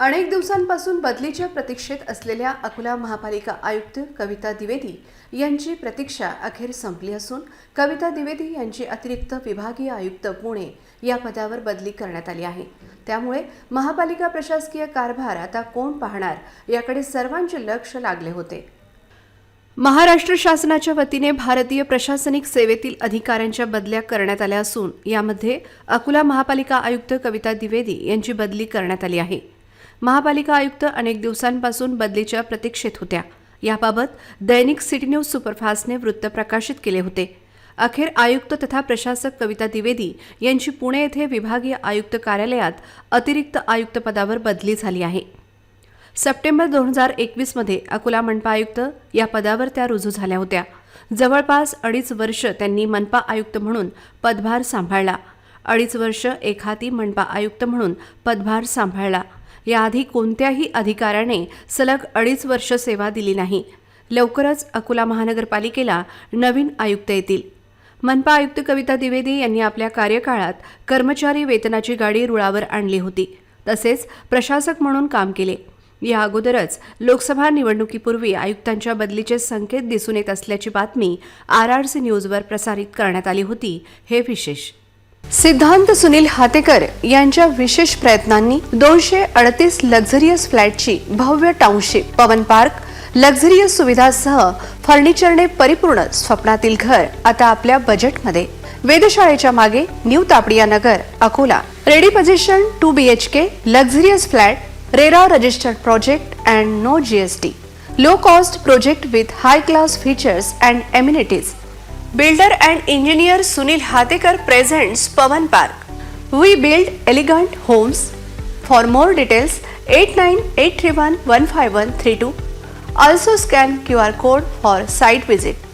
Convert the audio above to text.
अनेक दिवसांपासून बदलीच्या प्रतीक्षेत असलेल्या अकोला महापालिका आयुक्त कविता द्विवेदी यांची प्रतीक्षा अखेर संपली असून कविता द्विवेदी यांची अतिरिक्त विभागीय आयुक्त पुणे या पदावर बदली करण्यात आली आहे. त्यामुळे महापालिका प्रशासकीय कारभार आता कोण पाहणार याकडे सर्वांचे लक्ष लागले होते. महाराष्ट्र शासनाच्या वतीने भारतीय प्रशासनिक सेवेतील अधिकाऱ्यांच्या बदल्या करण्यात आल्या असून यामध्ये अकोला महापालिका आयुक्त कविता द्विवेदी यांची बदली करण्यात आली आहे. महापालिका आयुक्त अनेक दिवसांपासून बदलीच्या प्रतीक्षेत होत्या. याबाबत दैनिक सिटी न्यूज सुपरफास्टने वृत्त प्रकाशित केले होते. अखेर आयुक्त तथा प्रशासक कविता द्विवेदी यांची पुणे येथे विभागीय आयुक्त कार्यालयात अतिरिक्त आयुक्त पदावर बदली झाली आहे. सप्टेंबर दोन हजार एकवीसमध्ये अकोला मनपा आयुक्त या पदावर त्या रुजू झाल्या होत्या. जवळपास अडीच वर्ष त्यांनी मनपा आयुक्त म्हणून पदभार सांभाळला. अडीच वर्ष एखादी मनपा आयुक्त म्हणून पदभार सांभाळला. याआधी कोणत्याही अधिकाऱ्याने सलग अडीच वर्ष सेवा दिली नाही. लवकरच अकोला महानगरपालिकेला नवीन आयुक्त येतील. मनपा आयुक्त कविता द्विवेदी यांनी आपल्या कार्यकाळात कर्मचारी वेतनाची गाडी रुळावर आणली होती. तसेच प्रशासक म्हणून काम केले. या अगोदरच लोकसभा निवडणुकीपूर्वी आयुक्तांच्या बदलीचे संकेत दिसून येत असल्याची बातमी आर आर सी न्यूजवर प्रसारित करण्यात आली होती. हे विशेष सिद्धांत सुनील हातेकर यांच्या विशेष प्रयत्नांनी दोनशे अडतीस लक्झरियस फ्लॅटची भव्य टाउनशिप पवन पार्क लक्झरियस सुविधासह फर्निचरने परिपूर्ण स्वप्नातील घर आता आपल्या बजेटमध्ये वेधशाळेच्या मागे new Tapadia Nagar Akola. Ready position two B H K luxurious flat RERA registered project and no GST low cost project with high class features and amenities builder and engineer Sunil Hatekar presents Pawan park we build elegant homes for more details eight nine eight three one one five one three two also scan Q R code for site visit